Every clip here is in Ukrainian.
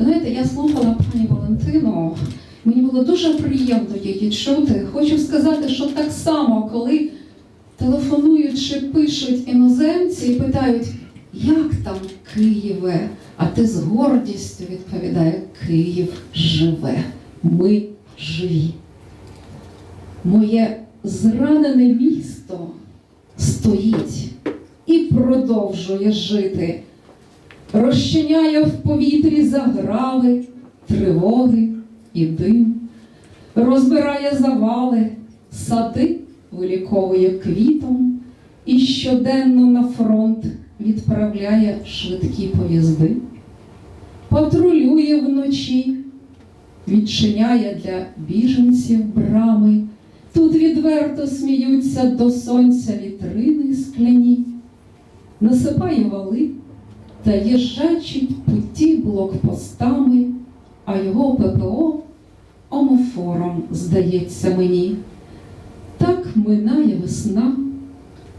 Знаєте, я слухала пані Валентину, мені було дуже приємно її чути. Хочу сказати, що так само, коли телефонують чи пишуть іноземці і питають, як там Києве, а ти з гордістю відповідає, Київ живе, ми живі. Моє зранене місто стоїть і продовжує жити, розчиняє в повітрі заграви, тривоги і дим, розбирає завали, сади виліковує квітом і щоденно на фронт відправляє швидкі поїзди, патрулює вночі, відчиняє для біженців брами. Тут відверто сміються до сонця вітрини скляні, насипає вали та їжачить путі блокпостами, а його ППО омофором здається мені. Так минає весна,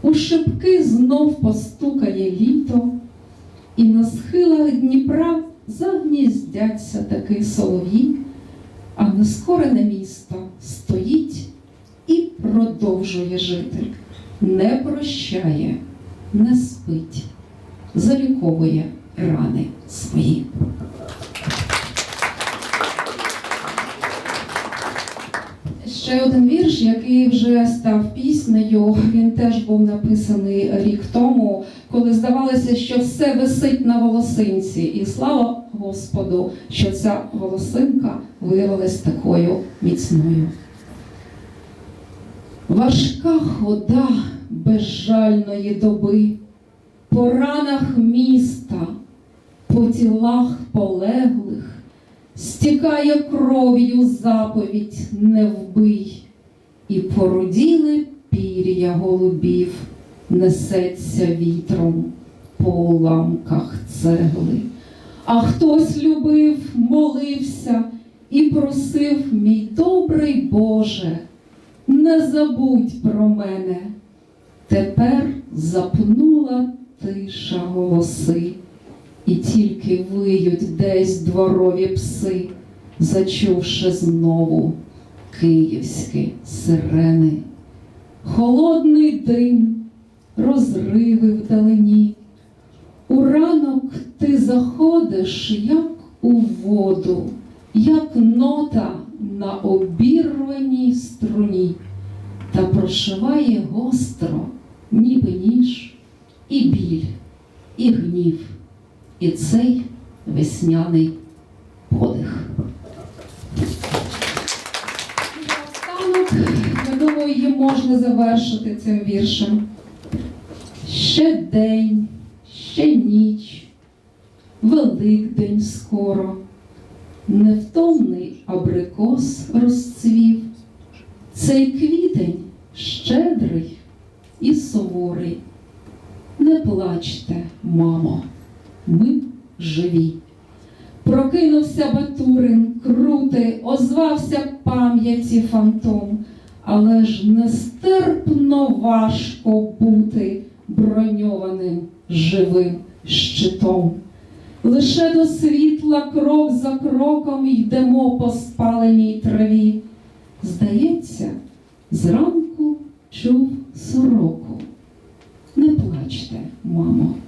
у шибки знов постукає літо, і на схилах Дніпра загніздяться таки солов'ї, а нескорене місто стоїть і продовжує жити, не прощає, не спить, заліковує рани свої. Ще один вірш, який вже став піснею. Він теж був написаний рік тому, коли здавалося, що все висить на волосинці. І слава Господу, що ця волосинка виявилась такою міцною. Важка хода безжальної доби, по ранах міста, по тілах полеглих, стікає кров'ю заповідь не вбий, і поруділи пір'я голубів, несеться вітром по уламках цегли. А хтось любив, молився і просив, мій добрий Боже, не забудь про мене. Тепер запнула тиша голоси, і тільки виють десь дворові пси, зачувши знову київські сирени. Холодний дим, розриви вдалині. У ранок ти заходиш, як у воду, як нота на обірваній струні, та прошиває гостро, ніби ніж, і гнів, і цей весняний подих. Я думаю, її можна завершити цим віршем. Ще день, ще ніч, Великдень скоро, невтомний абрикос розцвів. Цей квітень щедрий і суворий. Не плачте, мамо, ми живі. Прокинувся Батурин, крутий, озвався пам'яті фантом, але ж нестерпно важко бути броньованим живим щитом. Лише до світла крок за кроком йдемо по спаленій траві. Здається, зранку чув сороку. Не плачте, мамо, ми живі.